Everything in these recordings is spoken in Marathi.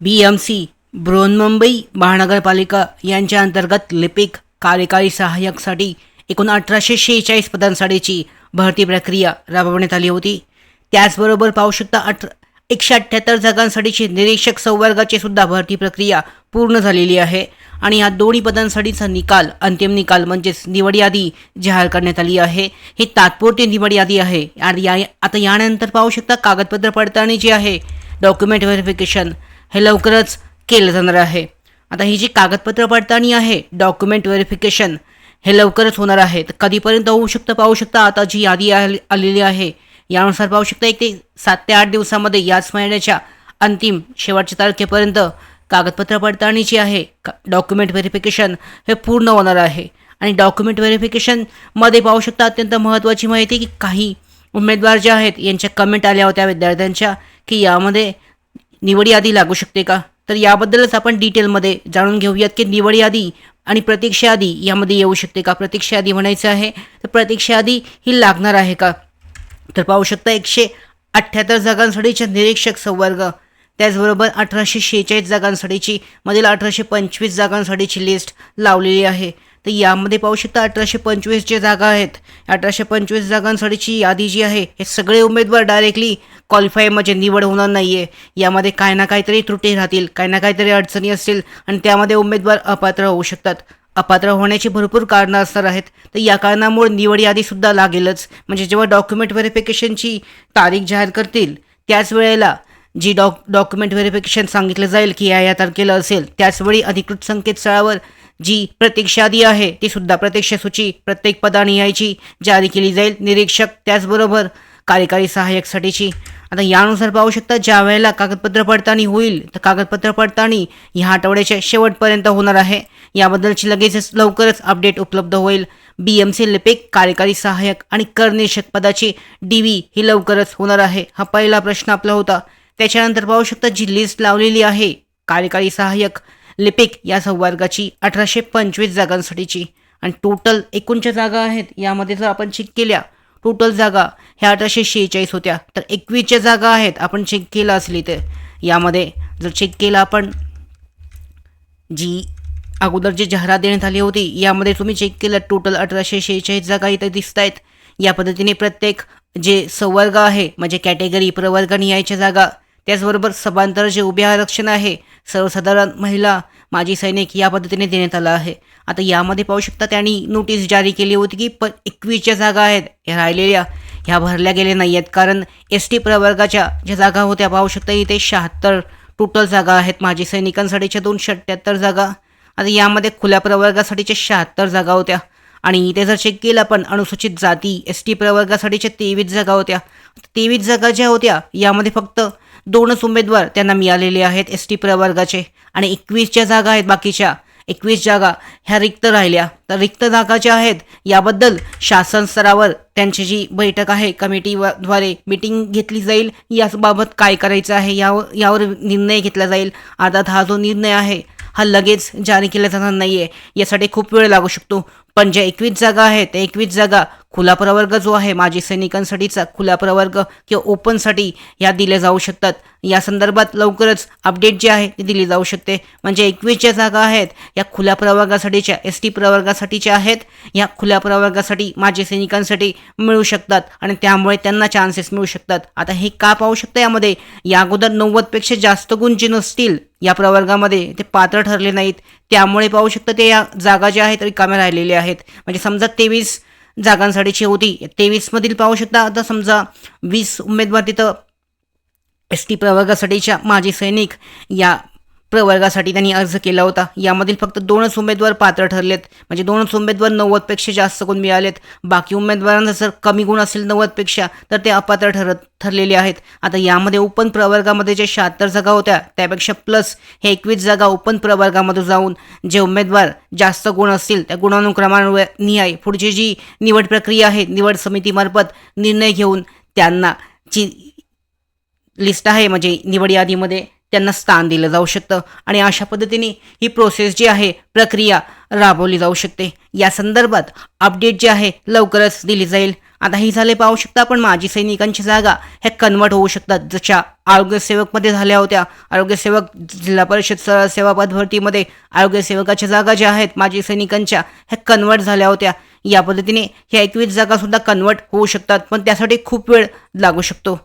बी एम सी बृहन्मुंबई महानगरपालिका यांच्या अंतर्गत लिपिक कार्यकारी सहाय्यकसाठी एकूण अठराशे शेहेचाळीस पदांसाठीची भरती प्रक्रिया राबवण्यात आली होती. त्याचबरोबर पाहू शकता अठ एकशे अठ्ठ्याहत्तर जागांसाठीची निरीक्षक संवर्गाची सुद्धा भरती प्रक्रिया पूर्ण झालेली आहे आणि या दोन्ही पदांसाठीचा निकाल अंतिम निकाल म्हणजेच निवड यादी जाहीर करण्यात आली आहे. ही तात्पुरती निवड यादी आहे. आणि या आता यानंतर पाहू शकता कागदपत्र पडताळणी जी आहे डॉक्युमेंट व्हेरिफिकेशन हे लवकरच केलं जाणार आहे. आता ही जी कागदपत्र पडताळणी आहे डॉक्युमेंट व्हेरिफिकेशन हे लवकरच होणार आहे. तर कधीपर्यंत होऊ शकतं पाहू शकता. आता जी यादी आलेली आहे यानुसार पाहू शकता एक ते सात ते आठ दिवसामध्ये याच महिन्याच्या अंतिम शेवटच्या तारखेपर्यंत कागदपत्र पडताळणी जी आहे डॉक्युमेंट व्हेरिफिकेशन हे पूर्ण होणार आहे. आणि डॉक्युमेंट व्हेरिफिकेशनमध्ये पाहू शकता अत्यंत महत्त्वाची माहिती की काही उमेदवार जे आहेत यांच्या कमेंट आल्या होत्या विद्यार्थ्यांच्या की यामध्ये निवड यादी लागू शकते का? तर याबद्दलच आपण डिटेलमध्ये जाणून घेऊयात की निवड यादी आणि प्रतीक्षा यादी यामध्ये येऊ शकते का? प्रतीक्षा यादी म्हणायचं आहे तर प्रतीक्षा यादी ही लागणार आहे का? तर पाहू शकता एकशे अठ्ठ्याहत्तर जागांसाठीच्या निरीक्षक संवर्ग त्याचबरोबर अठराशे शेहेचाळीस जागांसाठीची मधील अठराशे पंचवीस जागांसाठीची लिस्ट लावलेली आहे. तर यामध्ये पाहू शकता अठराशे पंचवीस जे जागा आहेत अठराशे पंचवीस जागांसाठीची यादी जी आहे हे सगळे उमेदवार डायरेक्टली क्वालिफाय म्हणजे निवड होणार नाही आहे यामध्ये काही ना काहीतरी त्रुटी राहतील काही ना काहीतरी अडचणी असतील आणि त्यामध्ये उमेदवार अपात्र होऊ शकतात. अपात्र होण्याची भरपूर कारणं असणार आहेत. तर या कारणामुळे निवड यादीसुद्धा लागेलच. म्हणजे जेव्हा डॉक्युमेंट व्हेरिफिकेशनची तारीख जाहीर करतील त्याच वेळेला जी डॉक डॉक्युमेंट व्हेरिफिकेशन सांगितलं जाईल की या या तारखेला असेल त्याचवेळी अधिकृत संकेतस्थळावर जी प्रतीक्षा यादी आहे ती सुद्धा प्रतीक्षा सूची प्रत्येक पदाने यायची जारी केली जाईल निरीक्षक त्याचबरोबर कार्यकारी सहाय्यकसाठीची आता यानुसार पाहू शकता ज्या वेळेला कागदपत्र पडताळणी होईल तर कागदपत्र पडताळणी ह्या आठवड्याच्या शेवटपर्यंत होणार आहे. याबद्दलची लगेचच लवकरच अपडेट उपलब्ध होईल. बी एम सी लिपिक कार्यकारी सहाय्यक आणि करनिरीक्षक पदाची डी व्ही ही लवकरच होणार आहे. हा पहिला प्रश्न आपला होता. त्याच्यानंतर पाहू शकता जी लिस्ट लावलेली आहे कार्यकारी सहाय्यक लिपिक या संवर्गाची अठराशे पंचवीस जागांसाठीची. आणि टोटल एकूणच्या जागा आहेत यामध्ये जर आपण चेक केल्या टोटल जागा ह्या अठराशे शेहेचाळीस होत्या. तर एकवीसच्या जागा आहेत आपण चेक केलं असली तर यामध्ये जर चेक केलं आपण जी अगोदर जी जाहिरात देण्यात आली होती यामध्ये तुम्ही चेक केलं टोटल अठराशे शेहेचाळीस जागा इथे दिसत आहेत. या पद्धतीने प्रत्येक जे संवर्ग आहे म्हणजे कॅटेगरी प्रवर्ग आणि यायच्या जागा त्याचबरोबर सभांतर जे उभे आरक्षण आहे सर्वसाधारण महिला माजी सैनिक या पद्धतीने देण्यात आलं आहे. आता यामध्ये पाहू शकता त्यांनी नोटीस जारी केली होती की पण एकवीसच्या जागा आहेत. ह्या राहिलेल्या ह्या भरल्या गेल्या नाही आहेत. कारण एस टी प्रवर्गाच्या ज्या जागा होत्या पाहू शकता इथे शहात्तर टोटल जागा आहेत. माजी सैनिकांसाठीच्या दोनशे अठ्ठ्याहत्तर जागा. आता यामध्ये खुल्या प्रवर्गासाठीच्या शहात्तर जागा होत्या. आणि इथे जर चेक केलं आपण अनुसूचित जाती एस टी प्रवर्गासाठीच्या तेवीस जागा होत्या. तेवीस जागा ज्या होत्या यामध्ये फक्त दोनच उमेदवार त्यांना मिळालेले आहेत एस टी प्रवर्गाचे. आणि एकवीसच्या जागा आहेत बाकीच्या. एकवीस जागा ह्या रिक्त राहिल्या. तर रिक्त जागा ज्या आहेत याबद्दल शासन स्तरावर त्यांची जी बैठक आहे कमिटीद्वारे मिटिंग घेतली जाईल. याबाबत काय करायचं आहे यावर यावर निर्णय घेतला जाईल. अर्थात हा जो निर्णय आहे हा लगेच जारी केला जाणार नाही आहे यासाठी खूप वेळ लागू शकतो. पण ज्या एकवीस जागा आहेत त्या एकवीस जागा खुला प्रवर्ग जो आहे माजी सैनिकांसाठीचा खुला प्रवर्ग किंवा ओपनसाठी या दिल्या जाऊ शकतात. या संदर्भात लवकरच अपडेट जे आहे ती दिली जाऊ शकते. म्हणजे एकवीस ज्या जागा आहेत या खुल्या प्रवर्गासाठीच्या एस टी प्रवर्गासाठीच्या आहेत या खुल्या प्रवर्गासाठी माजी सैनिकांसाठी मिळू शकतात आणि त्यामुळे त्यांना चान्सेस मिळू शकतात. आता हे का पाहू शकतं यामध्ये? या अगोदर नव्वदपेक्षा जास्त गुण जे नसतील या प्रवर्गामध्ये ते पात्र ठरले नाहीत. त्यामुळे पाहू शकतं ते या जागा ज्या आहेत रिकाम्या राहिलेल्या आहेत. म्हणजे समजा तेवीस जागांसाठीची होती तेवीसमधील पाहू शकता. आता समजा वीस उमेदवार तिथं एस टी प्रवर्गासाठीच्या माजी सैनिक या प्रवर्गासाठी त्यांनी अर्ज केला होता. यामधील फक्त दोनच उमेदवार पात्र ठरलेत. म्हणजे दोनच उमेदवार नव्वदपेक्षा जास्त गुण मिळालेत. बाकी उमेदवारांना जर कमी गुण असेल नव्वदपेक्षा तर ते अपात्र ठरत ठरलेले आहेत. आता यामध्ये ओपन प्रवर्गामध्ये जे शहात्तर जागा होत्या त्यापेक्षा प्लस हे एकवीस जागा ओपन प्रवर्गामध्ये जाऊन जे उमेदवार जास्त गुण असतील त्या गुणानुक्रमांवर पुढची जी निवड प्रक्रिया आहे निवड समितीमार्फत निर्णय घेऊन त्यांना जी लिस्ट आहे म्हणजे निवड यादीमध्ये त्यांना स्थान दिलं जाऊ शकतं. आणि अशा पद्धतीने ही प्रोसेस जी आहे प्रक्रिया राबवली जाऊ शकते. या संदर्भात अपडेट जे आहे लवकरच दिली जाईल. आता ही झाले पाहू शकता पण माजी सैनिकांची जागा. ह्या कन्वर्ट होऊ शकतात. जशा आरोग्यसेवकमध्ये झाल्या होत्या. आरोग्यसेवक जिल्हा परिषद सेवा पदभरतीमध्ये आरोग्यसेवकाच्या जागा ज्या आहेत माजी सैनिकांच्या ह्या कन्वर्ट झाल्या होत्या. या पद्धतीने ह्या एकवीस जागासुद्धा कन्वर्ट होऊ शकतात. पण त्यासाठी खूप वेळ लागू शकतो.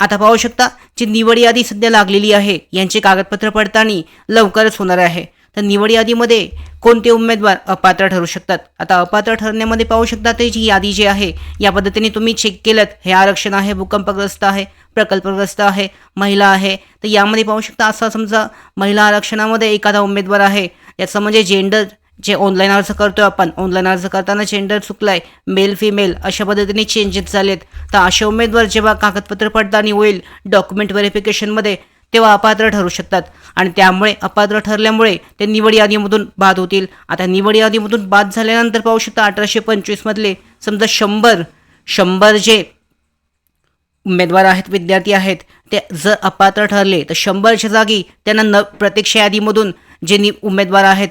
आता पाहू शकता जी निवड यादी सध्या लागलेली आहे यांचे कागदपत्र पडताळणी लवकरच होणार आहे. तर निवड यादीमध्ये कोणते उमेदवार अपात्र ठरू शकतात? आता अपात्र ठरण्यामध्ये पाहू शकता ते जी यादी जी आहे या पद्धतीने तुम्ही चेक केलं हे आरक्षण आहे भूकंपग्रस्त आहे प्रकल्पग्रस्त आहे महिला आहे. तर यामध्ये पाहू शकता असा समजा महिला आरक्षणामध्ये एखादा उमेदवार आहे याचं म्हणजे जेंडर जे ऑनलाईन अर्ज करतो आपण. ऑनलाईन अर्ज करताना जेंडर चुकलाय मेल फिमेल अशा पद्धतीने चेंजेस झालेत. तर असे उमेदवार जेव्हा कागदपत्र पडताळणी होईल डॉक्युमेंट व्हेरिफिकेशनमध्ये तेव्हा अपात्र ठरू शकतात. आणि त्यामुळे अपात्र ठरल्यामुळे ते निवड यादीमधून बाद होतील. आता निवड यादीमधून बाद झाल्यानंतर पाहू शकता अठराशे पंचवीसमधले समजा शंभर शंभर जे उमेदवार आहेत विद्यार्थी आहेत ते जर अपात्र ठरले तर शंभरच्या जागी त्यांना न प्रतीक्षा यादीमधून जे नि उमेदवार आहेत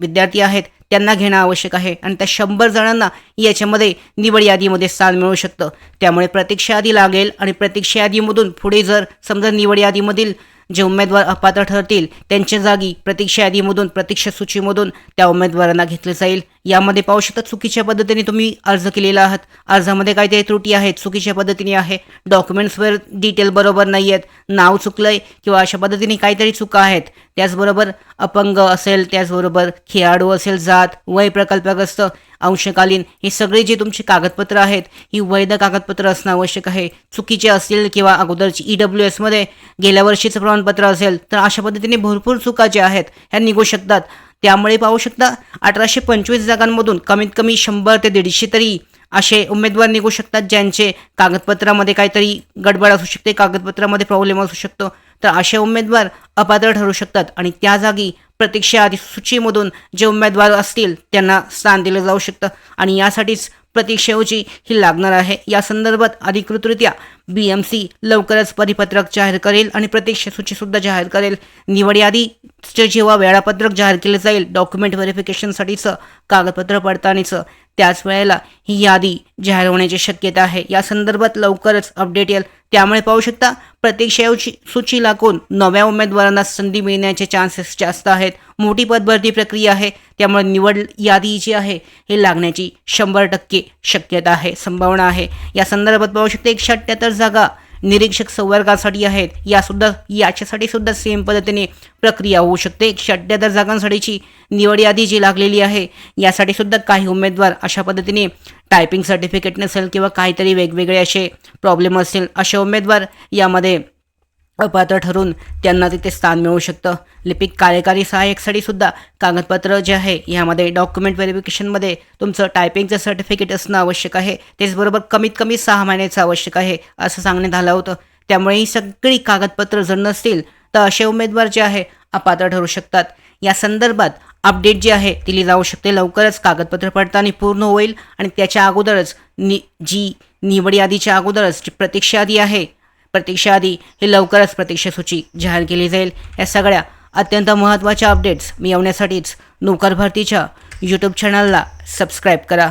विद्यार्थी आहेत त्यांना घेणं आवश्यक आहे. आणि त्या शंभर जणांना याच्यामध्ये निवड यादीमध्ये स्थान मिळू शकतं. त्यामुळे प्रतीक्षा यादी लागेल आणि प्रतीक्षा यादीमधून पुढे जर समजा निवड यादीमधील जे उमेदवार अपात्र ठरतील त्यांच्या जागी प्रतीक्षा यादीमधून प्रतीक्षा सूचीमधून त्या उमेदवारांना घेतलं जाईल. यामध्ये पाहू शकता चुकीच्या पद्धतीने तुम्ही अर्ज केलेला आहात. अर्जामध्ये काहीतरी त्रुटी आहेत चुकीच्या पद्धतीने आहे. डॉक्युमेंट्सवर डिटेल बरोबर नाही आहेत नाव चुकलं आहे किंवा अशा पद्धतीने काहीतरी चुका आहेत. त्याचबरोबर अपंग असेल त्याचबरोबर खेळाडू असेल जात वय प्रकल्पग्रस्त अंशकालीन हे सगळे जे तुमची कागदपत्र आहेत ही वैध कागदपत्र असणं आवश्यक आहे. चुकीचे असतील किंवा अगोदरची ई डब्ल्यू एसमध्ये गेल्या वर्षीचं प्रमाणपत्र असेल तर अशा पद्धतीने भरपूर चुका ज्या आहेत ह्या निघू शकतात. त्यामुळे पाहू शकता अठराशे पंचवीस जागांमधून कमीत कमी शंभर ते दीडशे तरी असे उमेदवार निघू शकतात ज्यांचे कागदपत्रामध्ये काहीतरी गडबड असू शकते कागदपत्रामध्ये प्रॉब्लेम असू शकतो. तर असे उमेदवार अपात्र ठरू शकतात आणि त्या जागी प्रतीक्षा आधी सूचीमधून जे उमेदवार असतील त्यांना स्थान दिलं जाऊ शकतं आणि यासाठीच प्रतीक्षेची ही लागणार आहे. या संदर्भात अधिकृतरित्या बी एम सी लवकरच परिपत्रक जाहीर करेल आणि प्रतीक्षा सूचीसुद्धा जाहीर करेल. निवड यादी चं जेव्हा वेळापत्रक जाहीर केलं जाईल डॉक्युमेंट व्हेरिफिकेशनसाठीचं कागदपत्र पडताळणीचं त्याच वेळेला ही यादी जाहीर होण्याची शक्यता आहे. या संदर्भात लवकरच अपडेट येईल. त्यामुळे पाहू शकता प्रतीक्षाची सूची लागून नव्या उमेदवारांना संधी मिळण्याचे चान्सेस जास्त आहेत. मोठी पदभरती प्रक्रिया आहे. त्यामुळे निवड यादी जी आहे हे लागण्याची शंभर टक्के शक्यता आहे संभावना आहे. या संदर्भात पाहू शकता एकशे अठ्ठ्याहत्तर जागा निरीक्षक संवर्गासाठी आहेत. यासुद्धा याच्यासाठी सुद्धा सेम पद्धतीने प्रक्रिया होऊ शकते. एकशे अठ्ठ्याहत्तर जागांसाठीची निवड यादी जी लागलेली आहे. यासाठी सुद्धा काही उमेदवार अशा पद्धतीने टायपिंग सर्टिफिकेट नसेल किंवा काहीतरी वेगवेगळे असे प्रॉब्लेम असतील असे उमेदवार यामध्ये अपात्र ठरून त्यांना तिथे स्थान मिळू शकतं. लिपिक कार्यकारी सहाय्यकसाठी सुद्धा कागदपत्र जे आहे यामध्ये डॉक्युमेंट व्हेरिफिकेशनमध्ये तुमचं टायपिंगचं सर्टिफिकेट असणं आवश्यक आहे. त्याचबरोबर कमीत कमी सहा महिन्याचं आवश्यक आहे असं सांगण्यात आलं होतं. त्यामुळे ही सगळी कागदपत्र जर नसतील तर असे उमेदवार जे आहे अपात्र ठरू शकतात. या संदर्भात अपडेट जी आहे दिली जाऊ शकते. लवकरच कागदपत्र पडताना पूर्ण होईल आणि त्याच्या अगोदरच नि जी निवड यादीच्या अगोदरच जी प्रतीक्षा यादी आहे प्रतीक्षा आधी ही लवकरच प्रतीक्षा सूची जाहीर केली जाईल. या सगळ्या अत्यंत महत्त्वाच्या अपडेट्स मिळवण्यासाठीच नोकर भरतीच्या यूट्यूब चॅनलला सबस्क्राईब करा.